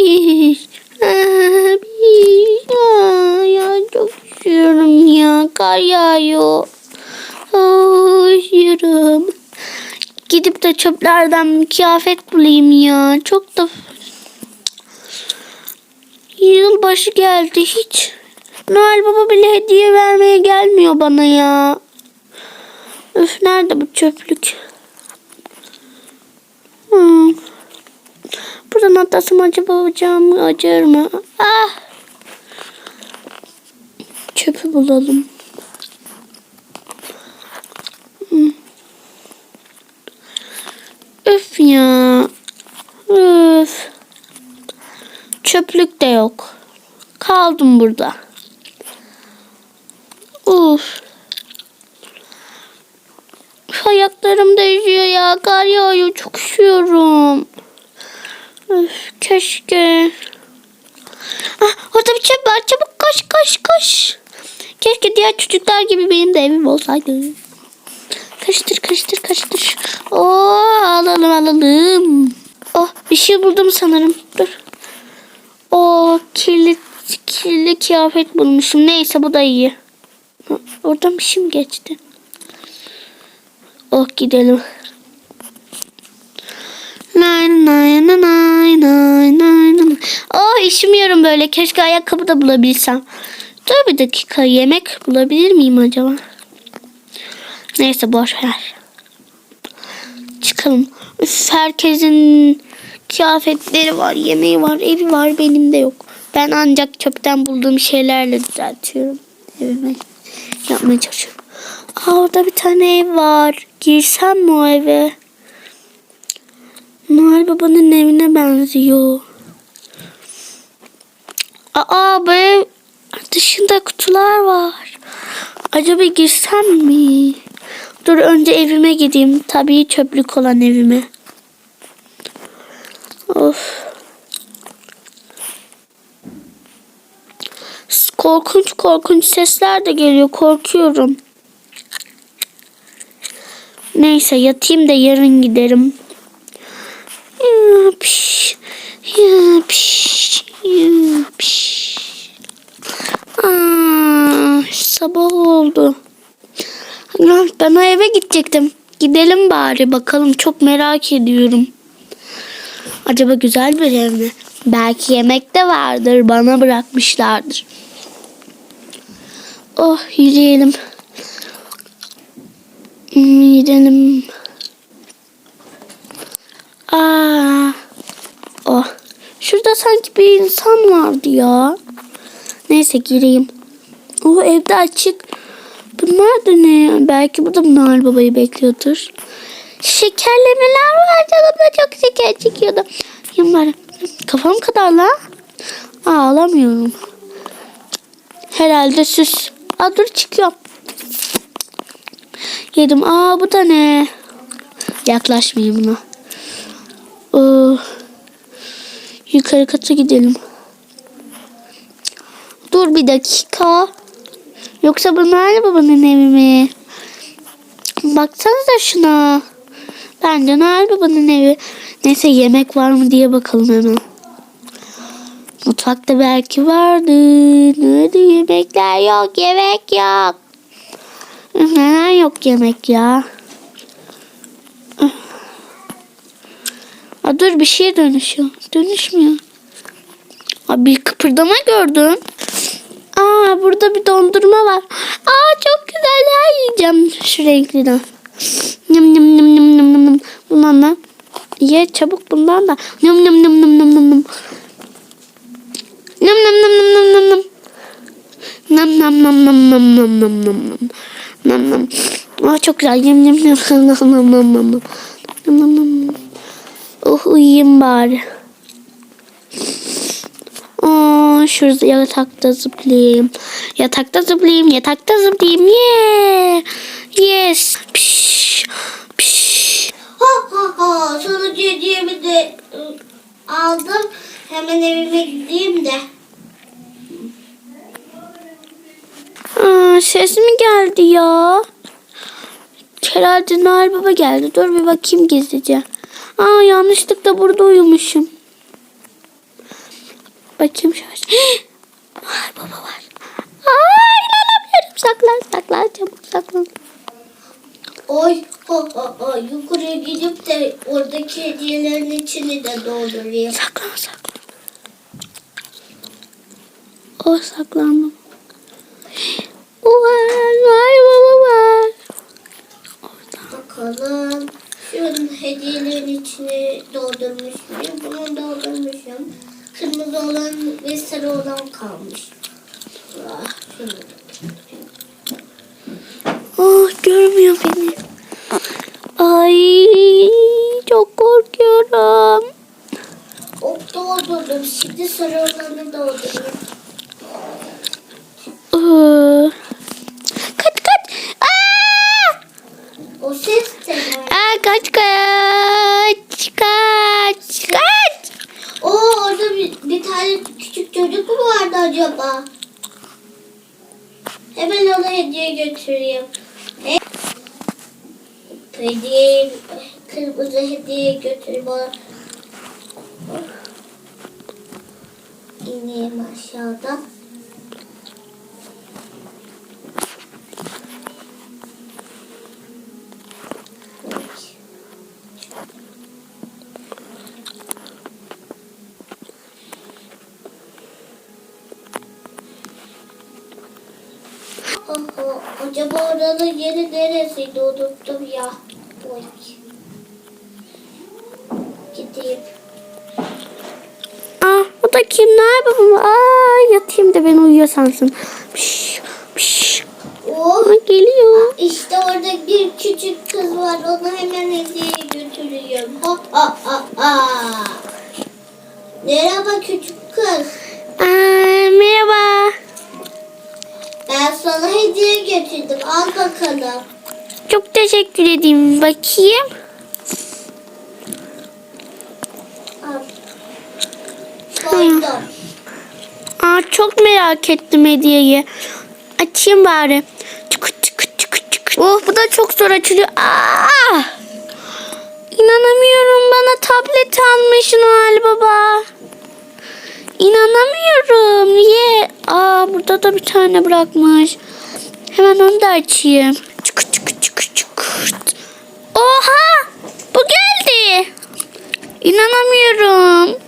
Abi. Aa, ya çok üşüyorum ya. Kar yağıyor. Aa, üşüyorum. Gidip de çöplerden bir kıyafet bulayım ya. Çok da Yılbaşı geldi hiç. Noel Baba bile hediye vermeye gelmiyor bana ya. Üf nerede bu çöplük? Hmm. Buradan atlasam acaba bacağım acır mı? Ah! Çöpü bulalım. Hmm. Üf ya. Üf. Çöplük de yok. Kaldım burada. Uf. Ayaklarım da üşüyor ya. Kar yağıyor. Çok üşüyorum. Keşke. Ah, orada bir çöp var. Çabuk koş koş koş. Keşke diğer çocuklar gibi benim de evim olsaydı. Kaçtır kaçtır kaçtır. Oo, alalım alalım. Oh bir şey buldum sanırım. Dur. O kirli kirli kıyafet bulmuşum. Neyse bu da iyi. Oradan bir şey mi geçti? Oh gidelim. Nay nay nay nay nay. Oh işimiyorum böyle. Keşke ayakkabı da bulabilsem. Dur bir dakika. Yemek bulabilir miyim acaba? Neyse boş ver. Çıkalım. Üf, herkesin kıyafetleri var, yemeği var, evi var. Benim de yok. Ben ancak çöpten bulduğum şeylerle düzeltiyorum. Evime yapmaya çalışıyorum. Aa, orada bir tane ev var. Girsem mi o eve? Noel Baba'nın evine benziyor. Aa bu ev dışında kutular var. Acaba girsem mi? Dur önce evime gideyim. Tabii çöplük olan evime. Of. Korkunç korkunç sesler de geliyor. Korkuyorum. Neyse yatayım da yarın giderim. Ya, piş, ya, piş, ya, piş. Aa, sabah oldu. Ben o eve gidecektim. Gidelim bari bakalım. Çok merak ediyorum. Acaba güzel bir ev mi? Belki yemek de vardır. Bana bırakmışlardır. Oh yürüyelim. Hmm, Yürüyelim. Aa. Oh. Şurada sanki bir insan vardı ya. Neyse gireyim. O evde açık. Bunlar da ne? Belki bu da Noel Baba'yı bekliyordur. Şekerlemeler var canım da çok şeker çekiyordu. Bari. Kafam kadar la. Aa, alamıyorum. Herhalde süs. Aa dur çıkıyorum. Yedim. Aa bu da ne? Yaklaşmayayım buna. Oh. Yukarı kata gidelim. Dur bir dakika. Yoksa bu Noel Baba'nın evi mi? Baksanıza şuna. Bence Noel Baba'nın evi. Neyse yemek var mı diye bakalım hemen. Mutfakta belki vardı. Nerede yemekler yok. Yemek yok. Neden yok yemek ya? Aa, dur bir şeye dönüşüyor. Dönüşmüyor. Aa, bir kıpırdama gördüm. Aa burada bir dondurma var. Aa çok güzel ya yiyeceğim şu renkliden. Nım nım nım nım nım nım nım. Bundan da ye çabuk bundan da. Nım nım nım nım nım nım nım. Nım nım nım nım nım nım nım. Nam nam nam nam nam nam nam nam nam. Nam nam. Aa çok güzel. Yem yem yem nam nam nam nam nam. Oh uyuyayım bari. Aa, şurada yatakta zıplayayım. Yatakta zıplayayım, yatakta zıplayayım. Yeah. Yes. Piş, piş. Ha ha ha. Sonucu hediyemi de ı, aldım. Hemen evime gideyim de. Aa, ses mi geldi ya? Herhalde Noel Baba geldi. Dur bir bakayım gizlice. Aa yanlışlıkla burada uyumuşum. Bakayım şöyle. Ay baba var. Ay inanamıyorum. Saklan saklan çabuk saklan. Oy ho ho ho yukarıya gidip de oradaki hediyelerin içini de doldurayım. Saklan saklan. O saklandım. Var, ay baba var. Bakalım. Hediyelerin içini doldurmuş muyum? Bunu doldurmuşum. Kırmızı olan ve sarı olan kalmış. Ah. Oh görmüyor beni. Ay çok korkuyorum. Hop doldurdum. Şimdi sarı olanı doldurayım. Iı. Kaç kaç. Aa! O ses de ne? Aa, kaç kaç. Kaç kaç. Oo orada bir, bir tane küçük çocuk mu vardı acaba? Hemen ona hediye götüreyim. He? Hediye, kırmızı hediye götür bana. İneyim aşağıda. Acaba oranın yeri neresiydi unuttum ya. Oy. Gideyim. Aa, bu da kim? Ne yapayım? Aa, yatayım da ben uyuyor sansın. Piş, piş. Oh, geliyor. işte orada bir küçük kız var. Onu hemen hediyeye götürüyorum. Hop hop hop hop. Merhaba küçük kız. Aa, merhaba. Ben sana hediye getirdim. Al bakalım. Çok teşekkür edeyim. Bakayım. Al. Koydum. Aa, çok merak ettim hediyeyi. Açayım bari. Çıkı çıkı çıkı çıkı. Oh bu da çok zor açılıyor. Aa! İnanamıyorum bana tablet almış Noel Baba. İnanamıyorum. Niye? Burada da bir tane bırakmış. Hemen onu da açayım. Çıkı çıkı çıkı çıkı. Oha! Bu geldi. İnanamıyorum.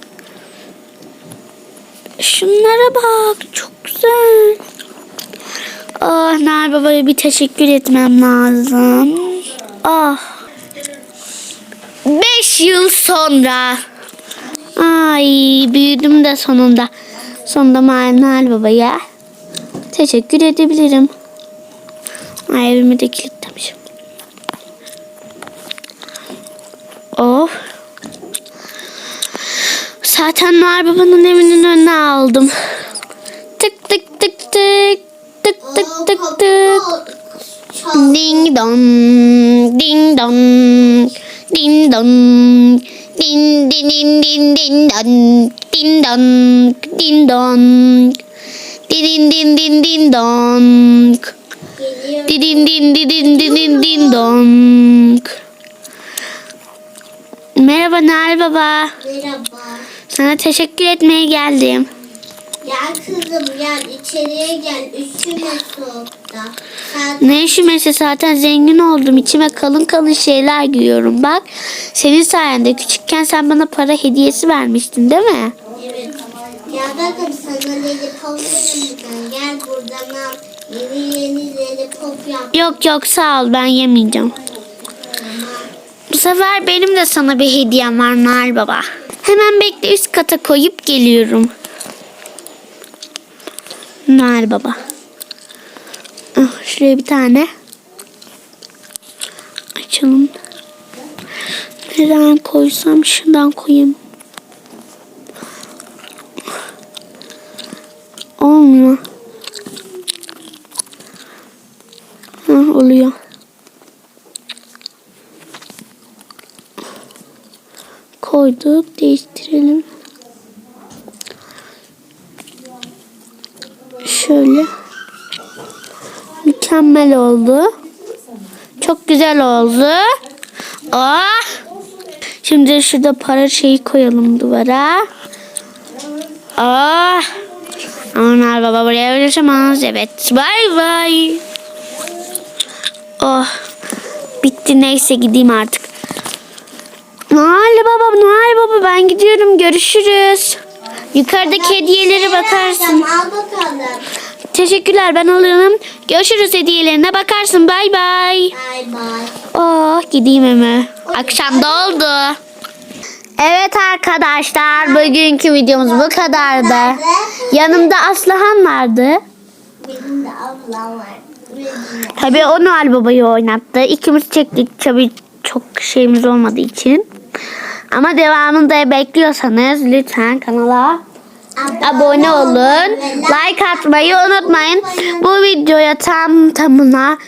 Şunlara bak. Çok güzel. Ah Nar Baba'ya bir teşekkür etmem lazım. Ah. Beş yıl sonra. Ay büyüdüm de sonunda. Sonunda Nar Baba'ya teşekkür edebilirim. Ay evimi de kilitlemişim. Oh. Zaten Nar Baba'nın evinin önüne aldım. Tık tık tık tık. Tık tık tık tık. Ding dong, ding dong, ding dong, din din din din din dong, din dong, din dong, din din din din dong, Geliyor. din din din din din din din dong. Merhaba Nal Baba. Merhaba. Sana teşekkür etmeye geldim. Gel kızım gel içeriye gel. Üşüme soğukta. Sen Ne üşümesi zaten zengin oldum. İçime kalın kalın şeyler giyiyorum. Bak senin sayende küçükken sen bana para hediyesi vermiştin değil mi? evet. Gel bakın sana lollipop verin buradan. Gel buradan al. Yeni yeni lollipop yap. Yok yok sağ ol ben yemeyeceğim. Bu sefer benim de sana bir hediyem var Nail Baba. Hemen bekle üst kata koyup geliyorum. Nail Baba. Ah, şuraya bir tane. Açalım. Nereden koysam şuradan koyayım. Olmuyor. Ha, oluyor. Koyduk. Değiştirelim. Şöyle. Mükemmel oldu. Çok güzel oldu. Ah! Şimdi şurada para şeyi koyalım duvara. Ah. Onlar baba buraya ulaşamaz. Evet. Bay bay. Oh. Bitti neyse gideyim artık. Noel baba, Noel baba ben gidiyorum. Görüşürüz. Yukarıdaki hediyelere bakarsın. Al bakalım. Teşekkürler ben alıyorum. Görüşürüz hediyelerine bakarsın. Bay bay. Bay bay. Oh gideyim hemen. Akşam da oldu. Evet arkadaşlar bugünkü videomuz bu kadardı. Yanımda Aslıhan vardı. Benim de ablam var. Tabii o Noel Baba'yı oynattı. İkimiz çektik tabii çok şeyimiz olmadığı için. Ama devamını da bekliyorsanız lütfen kanala abone olun. Like atmayı unutmayın. Bu videoya tam tamına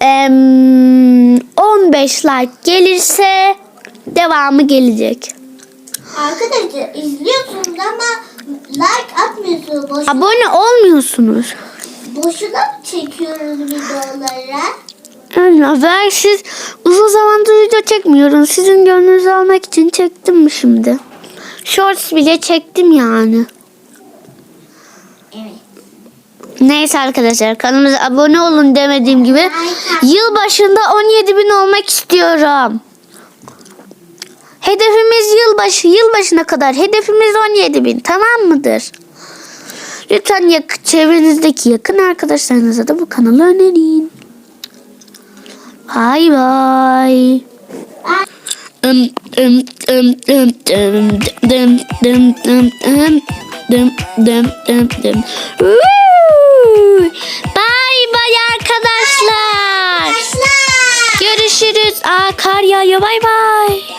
em, 15 like gelirse devamı gelecek. Arkadaşlar izliyorsunuz ama like atmıyorsunuz. Boş, Abone olmuyorsunuz. boşuna mı çekiyoruz videoları? Yani ben siz uzun zamandır video çekmiyorum. Sizin gönlünüzü almak için çektim mi şimdi? Shorts bile çektim yani. Evet. Neyse arkadaşlar kanalımıza abone olun demediğim gibi yılbaşında 17 bin olmak istiyorum. Hedefimiz yılbaşı, yılbaşına kadar hedefimiz 17 bin tamam mıdır? Lütfen yak çevrenizdeki yakın arkadaşlarınıza da bu kanalı önerin. Bay bay. Dım dım dım dım dım dım dım dım dım dım dım dım dım. Bay bay arkadaşlar. Arkadaşlar. Görüşürüz. Aa kar yağıyor. Bay bay.